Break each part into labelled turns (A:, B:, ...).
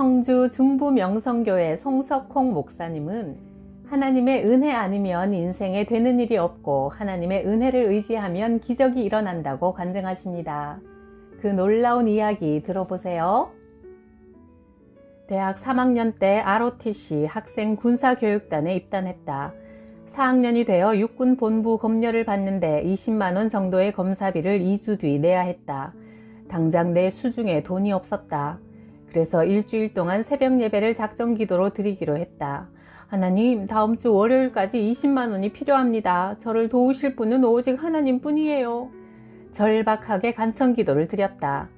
A: 청주 중부 명성교회 송석홍 목사님은 하나님의 은혜 아니면 인생에 되는 일이 없고 하나님의 은혜를 의지하면 기적이 일어난다고 간증하십니다. 그 놀라운 이야기 들어보세요. 대학 3학년 때 ROTC 학생 군사교육단에 입단했다. 4학년이 되어 육군 본부 검열을 받는데 20만원 정도의 검사비를 2주 뒤 내야 했다. 당장 내 수중에 돈이 없었다. 그래서 일주일 동안 새벽 예배를 작정 기도로 드리기로 했다. 하나님, 다음 주 월요일까지 20만 원이 필요합니다. 저를 도우실 분은 오직 하나님 뿐이에요. 절박하게 간청 기도를 드렸다.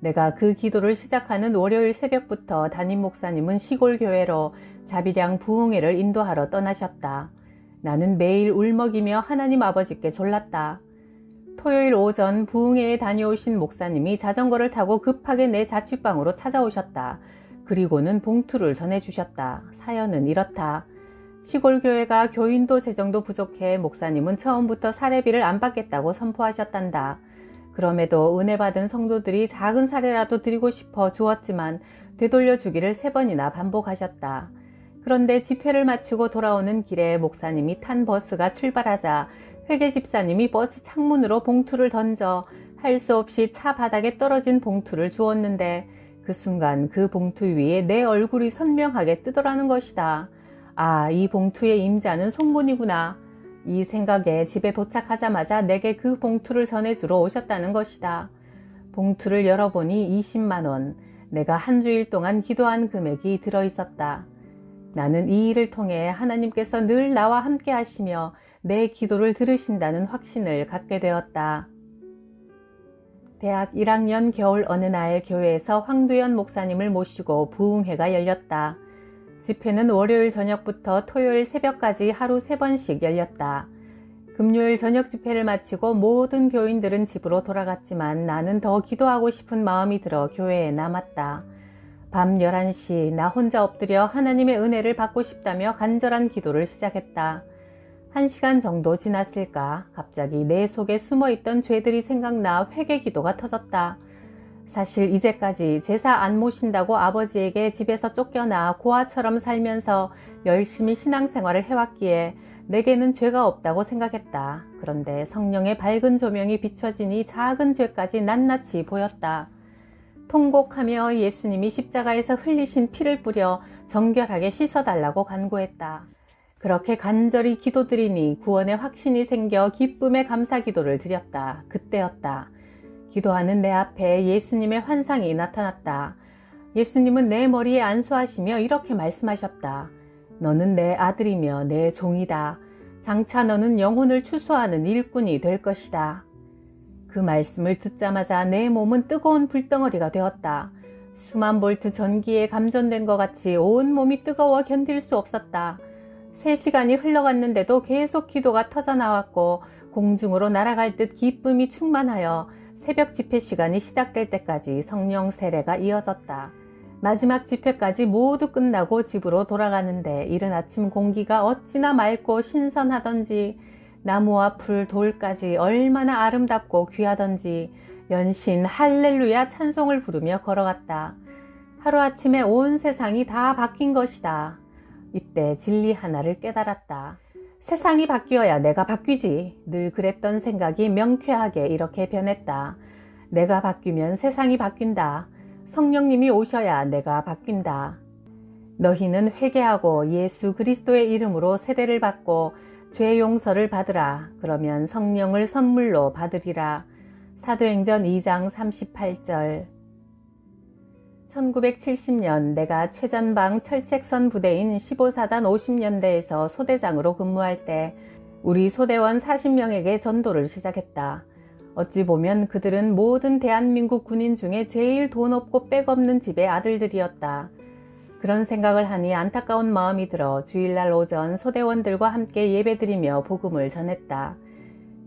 A: 내가 그 기도를 시작하는 월요일 새벽부터 담임 목사님은 시골 교회로 자비량 부흥회를 인도하러 떠나셨다. 나는 매일 울먹이며 하나님 아버지께 졸랐다. 토요일 오전 부흥회에 다녀오신 목사님이 자전거를 타고 급하게 내 자취방으로 찾아오셨다. 그리고는 봉투를 전해주셨다. 사연은 이렇다. 시골 교회가 교인도 재정도 부족해 목사님은 처음부터 사례비를 안 받겠다고 선포하셨단다. 그럼에도 은혜 받은 성도들이 작은 사례라도 드리고 싶어 주었지만 되돌려 주기를 세 번이나 반복하셨다. 그런데 집회를 마치고 돌아오는 길에 목사님이 탄 버스가 출발하자 회계 집사님이 버스 창문으로 봉투를 던져 할 수 없이 차 바닥에 떨어진 봉투를 주었는데 그 순간 그 봉투 위에 내 얼굴이 선명하게 뜨더라는 것이다. 아, 이 봉투의 임자는 송군이구나. 이 생각에 집에 도착하자마자 내게 그 봉투를 전해주러 오셨다는 것이다. 봉투를 열어보니 20만원. 내가 한 주일 동안 기도한 금액이 들어있었다. 나는 이 일을 통해 하나님께서 늘 나와 함께 하시며 내 기도를 들으신다는 확신을 갖게 되었다. 대학 1학년 겨울 어느 날 교회에서 황두연 목사님을 모시고 부흥회가 열렸다. 집회는 월요일 저녁부터 토요일 새벽까지 하루 세번씩 열렸다. 금요일 저녁 집회를 마치고 모든 교인들은 집으로 돌아갔지만 나는 더 기도하고 싶은 마음이 들어 교회에 남았다. 밤 11시 나 혼자 엎드려 하나님의 은혜를 받고 싶다며 간절한 기도를 시작했다. 한 시간 정도 지났을까 갑자기 내 속에 숨어있던 죄들이 생각나 회개 기도가 터졌다. 사실 이제까지 제사 안 모신다고 아버지에게 집에서 쫓겨나 고아처럼 살면서 열심히 신앙생활을 해왔기에 내게는 죄가 없다고 생각했다. 그런데 성령의 밝은 조명이 비춰지니 작은 죄까지 낱낱이 보였다. 통곡하며 예수님이 십자가에서 흘리신 피를 뿌려 정결하게 씻어달라고 간구했다. 그렇게 간절히 기도드리니 구원의 확신이 생겨 기쁨의 감사 기도를 드렸다. 그때였다. 기도하는 내 앞에 예수님의 환상이 나타났다. 예수님은 내 머리에 안수하시며 이렇게 말씀하셨다. 너는 내 아들이며 내 종이다. 장차 너는 영혼을 추수하는 일꾼이 될 것이다. 그 말씀을 듣자마자 내 몸은 뜨거운 불덩어리가 되었다. 수만 볼트 전기에 감전된 것 같이 온 몸이 뜨거워 견딜 수 없었다. 3시간이 흘러갔는데도 계속 기도가 터져나왔고 공중으로 날아갈 듯 기쁨이 충만하여 새벽 집회 시간이 시작될 때까지 성령 세례가 이어졌다. 마지막 집회까지 모두 끝나고 집으로 돌아가는데 이른 아침 공기가 어찌나 맑고 신선하던지 나무와 풀, 돌까지 얼마나 아름답고 귀하던지 연신 할렐루야 찬송을 부르며 걸어갔다. 하루아침에 온 세상이 다 바뀐 것이다. 이때 진리 하나를 깨달았다. 세상이 바뀌어야 내가 바뀌지. 늘 그랬던 생각이 명쾌하게 이렇게 변했다. 내가 바뀌면 세상이 바뀐다. 성령님이 오셔야 내가 바뀐다. 너희는 회개하고 예수 그리스도의 이름으로 세례를 받고 죄 용서를 받으라. 그러면 성령을 선물로 받으리라. 사도행전 2장 38절 1970년 내가 최전방 철책선 부대인 15사단 50년대에서 소대장으로 근무할 때 우리 소대원 40명에게 전도를 시작했다. 어찌 보면 그들은 모든 대한민국 군인 중에 제일 돈 없고 빽 없는 집의 아들들이었다. 그런 생각을 하니 안타까운 마음이 들어 주일날 오전 소대원들과 함께 예배드리며 복음을 전했다.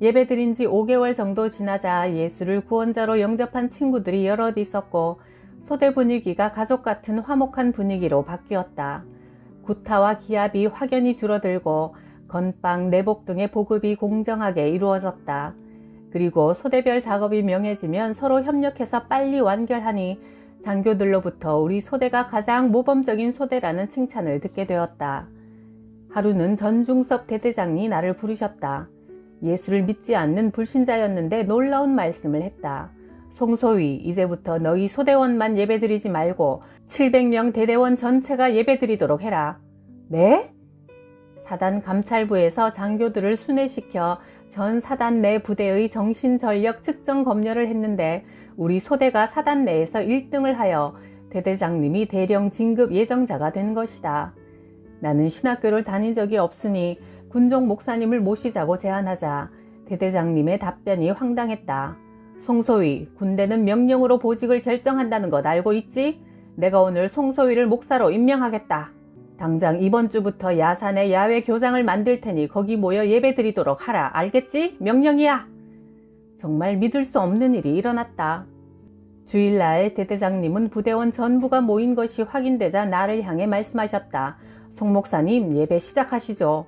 A: 예배드린 지 5개월 정도 지나자 예수를 구원자로 영접한 친구들이 여럿 있었고 소대 분위기가 가족 같은 화목한 분위기로 바뀌었다. 구타와 기압이 확연히 줄어들고 건빵, 내복 등의 보급이 공정하게 이루어졌다. 그리고 소대별 작업이 명해지면 서로 협력해서 빨리 완결하니 장교들로부터 우리 소대가 가장 모범적인 소대라는 칭찬을 듣게 되었다. 하루는 전중섭 대대장이 나를 부르셨다. 예수를 믿지 않는 불신자였는데 놀라운 말씀을 했다. 송소위, 이제부터 너희 소대원만 예배드리지 말고 700명 대대원 전체가 예배드리도록 해라. 네? 사단 감찰부에서 장교들을 순회시켜 전 사단 내 부대의 정신전력 측정 검열을 했는데 우리 소대가 사단 내에서 1등을 하여 대대장님이 대령 진급 예정자가 된 것이다. 나는 신학교를 다닌 적이 없으니 군종 목사님을 모시자고 제안하자 대대장님의 답변이 황당했다. 송소위, 군대는 명령으로 보직을 결정한다는 것 알고 있지? 내가 오늘 송소위를 목사로 임명하겠다. 당장 이번 주부터 야산에 야외 교장을 만들 테니 거기 모여 예배 드리도록 하라. 알겠지? 명령이야. 정말 믿을 수 없는 일이 일어났다. 주일날 대대장님은 부대원 전부가 모인 것이 확인되자 나를 향해 말씀하셨다. 송 목사님 예배 시작하시죠.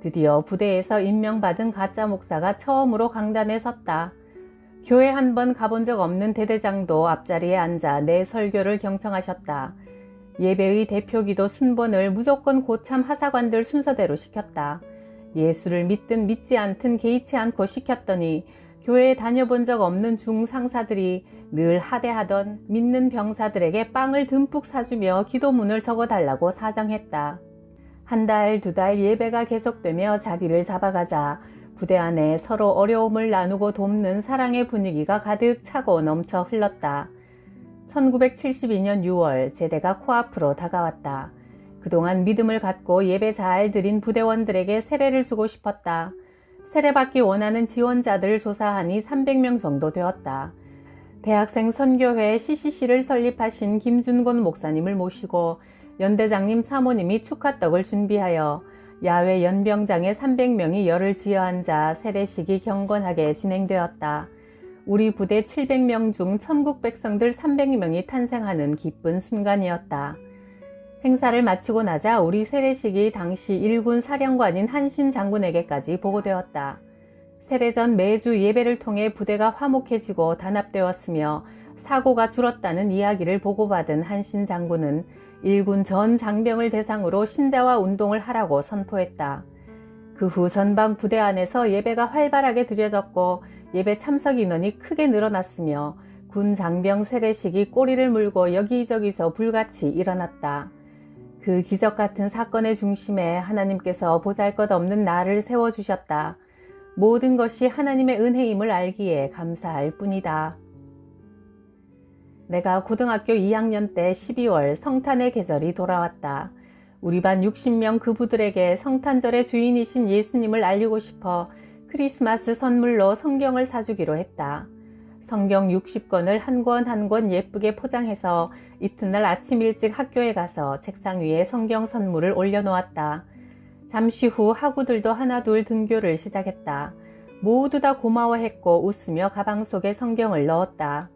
A: 드디어 부대에서 임명받은 가짜 목사가 처음으로 강단에 섰다. 교회 한 번 가본 적 없는 대대장도 앞자리에 앉아 내 설교를 경청하셨다. 예배의 대표기도 순번을 무조건 고참 하사관들 순서대로 시켰다. 예수를 믿든 믿지 않든 개의치 않고 시켰더니 교회에 다녀본 적 없는 중상사들이 늘 하대하던 믿는 병사들에게 빵을 듬뿍 사주며 기도문을 적어달라고 사정했다. 한 달, 두 달 예배가 계속되며 자리를 잡아가자 부대 안에 서로 어려움을 나누고 돕는 사랑의 분위기가 가득 차고 넘쳐 흘렀다. 1972년 6월 제대가 코앞으로 다가왔다. 그동안 믿음을 갖고 예배 잘 드린 부대원들에게 세례를 주고 싶었다. 세례받기 원하는 지원자들을 조사하니 300명 정도 되었다. 대학생 선교회 CCC를 설립하신 김준곤 목사님을 모시고 연대장님 사모님이 축하떡을 준비하여 야외 연병장에 300명이 열을 지어 앉아 세례식이 경건하게 진행되었다. 우리 부대 700명 중 천국 백성들 300명이 탄생하는 기쁜 순간이었다. 행사를 마치고 나자 우리 세례식이 당시 일군 사령관인 한신 장군에게까지 보고되었다. 세례 전 매주 예배를 통해 부대가 화목해지고 단합되었으며 사고가 줄었다는 이야기를 보고받은 한신 장군은 일군 전 장병을 대상으로 신자와 운동을 하라고 선포했다. 그 후 전방 부대 안에서 예배가 활발하게 드려졌고 예배 참석 인원이 크게 늘어났으며 군 장병 세례식이 꼬리를 물고 여기저기서 불같이 일어났다. 그 기적 같은 사건의 중심에 하나님께서 보잘 것 없는 나를 세워주셨다. 모든 것이 하나님의 은혜임을 알기에 감사할 뿐이다. 내가 고등학교 2학년 때 12월 성탄의 계절이 돌아왔다. 우리 반 60명 그부들에게 성탄절의 주인이신 예수님을 알리고 싶어 크리스마스 선물로 성경을 사주기로 했다. 성경 60권을 한 권 한권 예쁘게 포장해서 이튿날 아침 일찍 학교에 가서 책상 위에 성경 선물을 올려놓았다. 잠시 후 학우들도 하나둘 등교를 시작했다. 모두 다 고마워했고 웃으며 가방 속에 성경을 넣었다.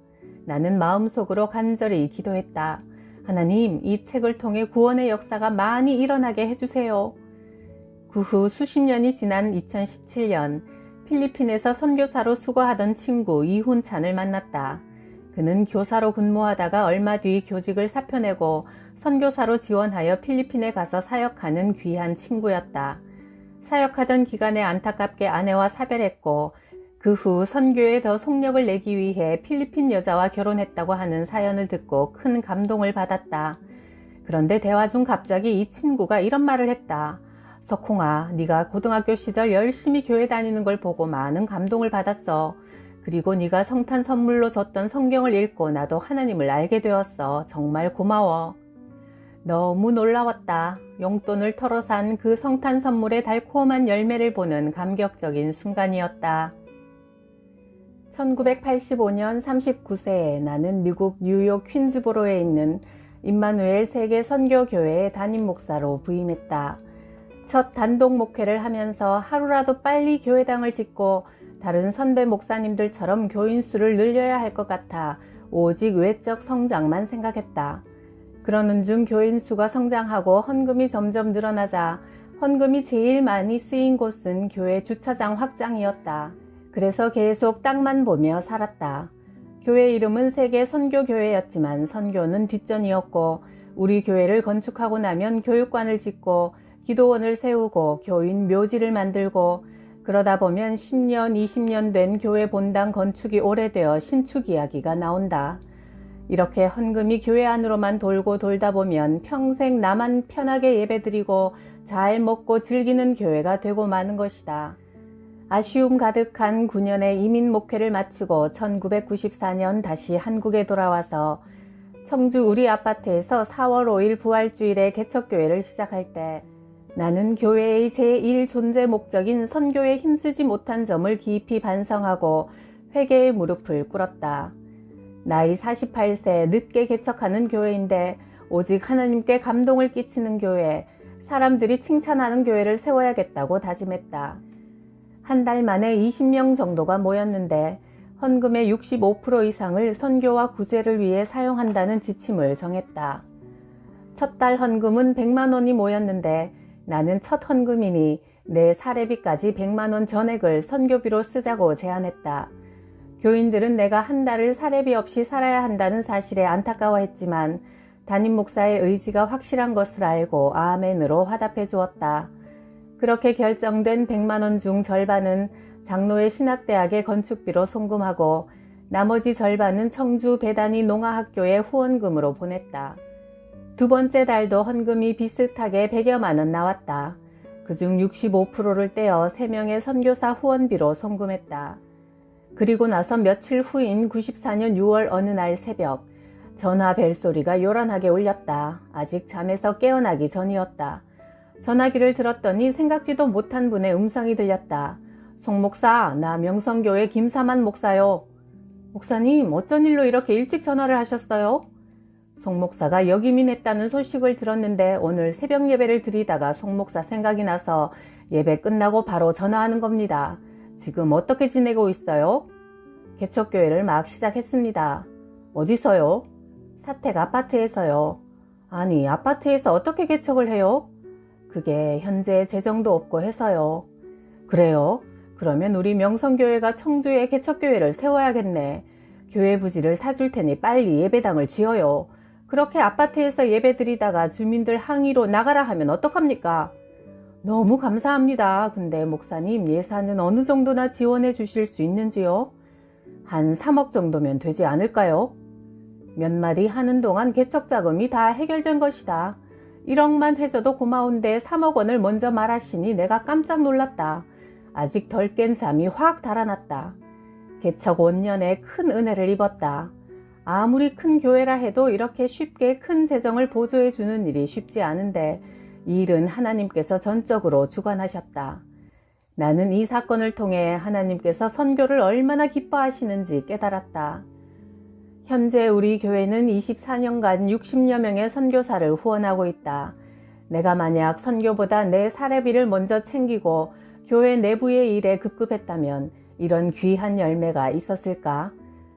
A: 나는 마음속으로 간절히 기도했다. 하나님, 이 책을 통해 구원의 역사가 많이 일어나게 해주세요. 그 후 수십 년이 지난 2017년 필리핀에서 선교사로 수고하던 친구 이훈찬을 만났다. 그는 교사로 근무하다가 얼마 뒤 교직을 사표내고 선교사로 지원하여 필리핀에 가서 사역하는 귀한 친구였다. 사역하던 기간에 안타깝게 아내와 사별했고 그 후 선교에 더 속력을 내기 위해 필리핀 여자와 결혼했다고 하는 사연을 듣고 큰 감동을 받았다. 그런데 대화 중 갑자기 이 친구가 이런 말을 했다. 석홍아, 네가 고등학교 시절 열심히 교회 다니는 걸 보고 많은 감동을 받았어. 그리고 네가 성탄 선물로 줬던 성경을 읽고 나도 하나님을 알게 되었어. 정말 고마워. 너무 놀라웠다. 용돈을 털어 산 그 성탄 선물의 달콤한 열매를 보는 감격적인 순간이었다. 1985년 39세에 나는 미국 뉴욕 퀸즈보로에 있는 임마누엘 세계 선교교회의 담임 목사로 부임했다. 첫 단독 목회를 하면서 하루라도 빨리 교회당을 짓고 다른 선배 목사님들처럼 교인 수를 늘려야 할 것 같아 오직 외적 성장만 생각했다. 그러는 중 교인 수가 성장하고 헌금이 점점 늘어나자 헌금이 제일 많이 쓰인 곳은 교회 주차장 확장이었다. 그래서 계속 땅만 보며 살았다. 교회 이름은 세계 선교교회였지만 선교는 뒷전이었고 우리 교회를 건축하고 나면 교육관을 짓고 기도원을 세우고 교인 묘지를 만들고 그러다 보면 10년, 20년 된 교회 본당 건축이 오래되어 신축 이야기가 나온다. 이렇게 헌금이 교회 안으로만 돌고 돌다 보면 평생 나만 편하게 예배드리고 잘 먹고 즐기는 교회가 되고 마는 것이다. 아쉬움 가득한 9년의 이민 목회를 마치고 1994년 다시 한국에 돌아와서 청주 우리 아파트에서 4월 5일 부활주일에 개척교회를 시작할 때 나는 교회의 제1 존재 목적인 선교에 힘쓰지 못한 점을 깊이 반성하고 회개의 무릎을 꿇었다. 나이 48세 늦게 개척하는 교회인데 오직 하나님께 감동을 끼치는 교회, 사람들이 칭찬하는 교회를 세워야겠다고 다짐했다. 한 달 만에 20명 정도가 모였는데 헌금의 65% 이상을 선교와 구제를 위해 사용한다는 지침을 정했다. 첫 달 헌금은 100만 원이 모였는데 나는 첫 헌금이니 내 사례비까지 100만 원 전액을 선교비로 쓰자고 제안했다. 교인들은 내가 한 달을 사례비 없이 살아야 한다는 사실에 안타까워했지만 담임 목사의 의지가 확실한 것을 알고 아멘으로 화답해 주었다. 그렇게 결정된 100만 원 중 절반은 장로의 신학대학의 건축비로 송금하고 나머지 절반은 청주 배단위 농아학교의 후원금으로 보냈다. 두 번째 달도 헌금이 비슷하게 100여만 원 나왔다. 그중 65%를 떼어 3명의 선교사 후원비로 송금했다. 그리고 나서 며칠 후인 94년 6월 어느 날 새벽 전화 벨 소리가 요란하게 울렸다. 아직 잠에서 깨어나기 전이었다. 전화기를 들었더니 생각지도 못한 분의 음성이 들렸다. 송 목사, 나 명성교회 김사만 목사요. 목사님, 어쩐 일로 이렇게 일찍 전화를 하셨어요? 송 목사가 역이민했다는 소식을 들었는데 오늘 새벽 예배를 드리다가 송 목사 생각이 나서 예배 끝나고 바로 전화하는 겁니다. 지금 어떻게 지내고 있어요? 개척교회를 막 시작했습니다. 어디서요? 사택 아파트에서요. 아니, 아파트에서 어떻게 개척을 해요? 그게 현재 재정도 없고 해서요. 그래요? 그러면 우리 명성교회가 청주에 개척교회를 세워야겠네. 교회 부지를 사줄 테니 빨리 예배당을 지어요. 그렇게 아파트에서 예배 드리다가 주민들 항의로 나가라 하면 어떡합니까? 너무 감사합니다. 근데 목사님 예산은 어느 정도나 지원해 주실 수 있는지요? 한 3억 정도면 되지 않을까요? 몇 마디 하는 동안 개척 자금이 다 해결된 것이다. 1억만 해줘도 고마운데 3억 원을 먼저 말하시니 내가 깜짝 놀랐다. 아직 덜 깬 잠이 확 달아났다. 개척 5년에 큰 은혜를 입었다. 아무리 큰 교회라 해도 이렇게 쉽게 큰 재정을 보조해 주는 일이 쉽지 않은데 이 일은 하나님께서 전적으로 주관하셨다. 나는 이 사건을 통해 하나님께서 선교를 얼마나 기뻐하시는지 깨달았다. 현재 우리 교회는 24년간 60여 명의 선교사를 후원하고 있다. 내가 만약 선교보다 내 사례비를 먼저 챙기고 교회 내부의 일에 급급했다면 이런 귀한 열매가 있었을까?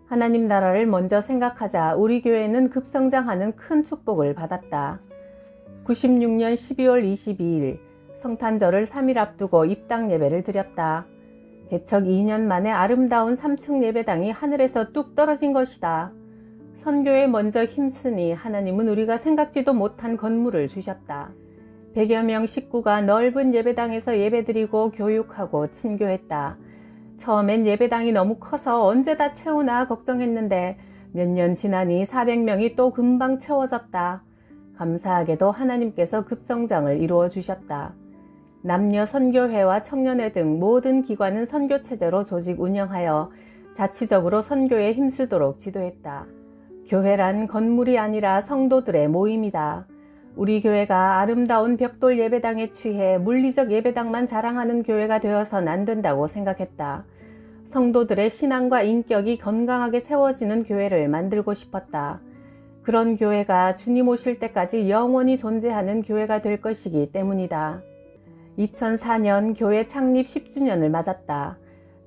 A: 하나님 나라를 먼저 생각하자 우리 교회는 급성장하는 큰 축복을 받았다. 96년 12월 22일 성탄절을 3일 앞두고 입당 예배를 드렸다. 개척 2년 만에 아름다운 3층 예배당이 하늘에서 뚝 떨어진 것이다. 선교에 먼저 힘쓰니 하나님은 우리가 생각지도 못한 건물을 주셨다. 100여 명 식구가 넓은 예배당에서 예배드리고 교육하고 친교했다. 처음엔 예배당이 너무 커서 언제 다 채우나 걱정했는데 몇 년 지나니 400명이 또 금방 채워졌다. 감사하게도 하나님께서 급성장을 이루어 주셨다. 남녀 선교회와 청년회 등 모든 기관은 선교체제로 조직 운영하여 자치적으로 선교에 힘쓰도록 지도했다. 교회란 건물이 아니라 성도들의 모임이다. 우리 교회가 아름다운 벽돌 예배당에 취해 물리적 예배당만 자랑하는 교회가 되어선 안 된다고 생각했다. 성도들의 신앙과 인격이 건강하게 세워지는 교회를 만들고 싶었다. 그런 교회가 주님 오실 때까지 영원히 존재하는 교회가 될 것이기 때문이다. 2004년 교회 창립 10주년을 맞았다.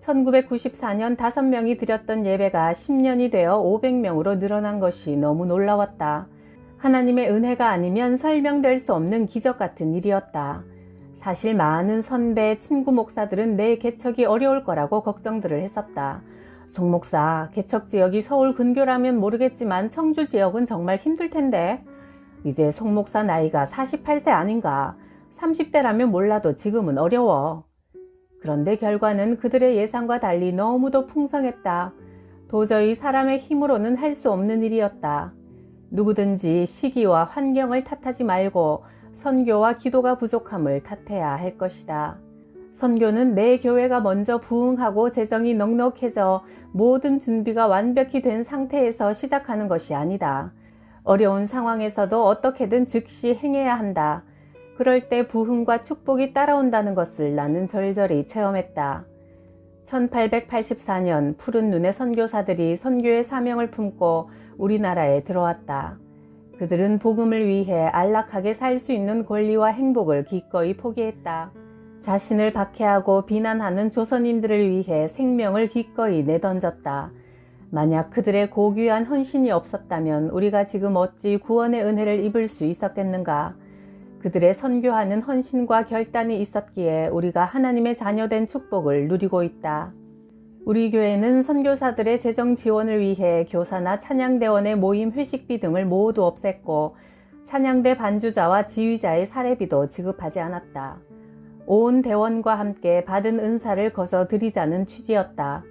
A: 1994년 5명이 드렸던 예배가 10년이 되어 500명으로 늘어난 것이 너무 놀라웠다. 하나님의 은혜가 아니면 설명될 수 없는 기적 같은 일이었다. 사실 많은 선배, 친구 목사들은 내 개척이 어려울 거라고 걱정들을 했었다. 송 목사, 개척 지역이 서울 근교라면 모르겠지만 청주 지역은 정말 힘들 텐데. 이제 송 목사 나이가 48세 아닌가. 30대라면 몰라도 지금은 어려워. 그런데 결과는 그들의 예상과 달리 너무도 풍성했다. 도저히 사람의 힘으로는 할 수 없는 일이었다. 누구든지 시기와 환경을 탓하지 말고 선교와 기도가 부족함을 탓해야 할 것이다. 선교는 내 교회가 먼저 부흥하고 재정이 넉넉해져 모든 준비가 완벽히 된 상태에서 시작하는 것이 아니다. 어려운 상황에서도 어떻게든 즉시 행해야 한다. 그럴 때 부흥과 축복이 따라온다는 것을 나는 절절히 체험했다. 1884년 푸른 눈의 선교사들이 선교의 사명을 품고 우리나라에 들어왔다. 그들은 복음을 위해 안락하게 살 수 있는 권리와 행복을 기꺼이 포기했다. 자신을 박해하고 비난하는 조선인들을 위해 생명을 기꺼이 내던졌다. 만약 그들의 고귀한 헌신이 없었다면 우리가 지금 어찌 구원의 은혜를 입을 수 있었겠는가? 그들의 선교하는 헌신과 결단이 있었기에 우리가 하나님의 자녀된 축복을 누리고 있다. 우리 교회는 선교사들의 재정 지원을 위해 교사나 찬양대원의 모임 회식비 등을 모두 없앴고 찬양대 반주자와 지휘자의 사례비도 지급하지 않았다. 온 대원과 함께 받은 은사를 거저 드리자는 취지였다.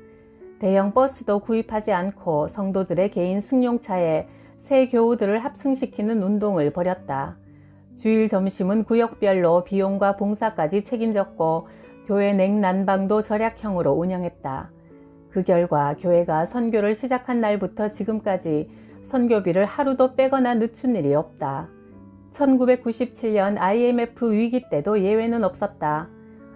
A: 대형 버스도 구입하지 않고 성도들의 개인 승용차에 새 교우들을 합승시키는 운동을 벌였다. 주일 점심은 구역별로 비용과 봉사까지 책임졌고 교회 냉난방도 절약형으로 운영했다. 그 결과 교회가 선교를 시작한 날부터 지금까지 선교비를 하루도 빼거나 늦춘 일이 없다. 1997년 IMF 위기 때도 예외는 없었다.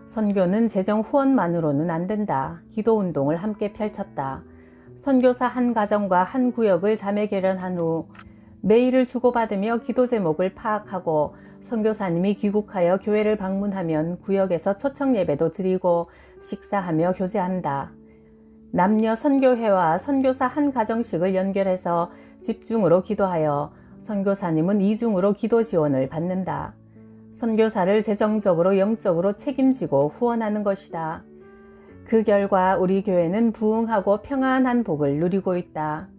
A: 선교는 재정 후원만으로는 안 된다. 기도 운동을 함께 펼쳤다. 선교사 한 가정과 한 구역을 자매 결연한 후 메일을 주고받으며 기도 제목을 파악하고 선교사님이 귀국하여 교회를 방문하면 구역에서 초청 예배도 드리고 식사하며 교제한다. 남녀 선교회와 선교사 한 가정씩을 연결해서 집중으로 기도하여 선교사님은 이중으로 기도 지원을 받는다. 선교사를 재정적으로 영적으로 책임지고 후원하는 것이다. 그 결과 우리 교회는 부흥하고 평안한 복을 누리고 있다.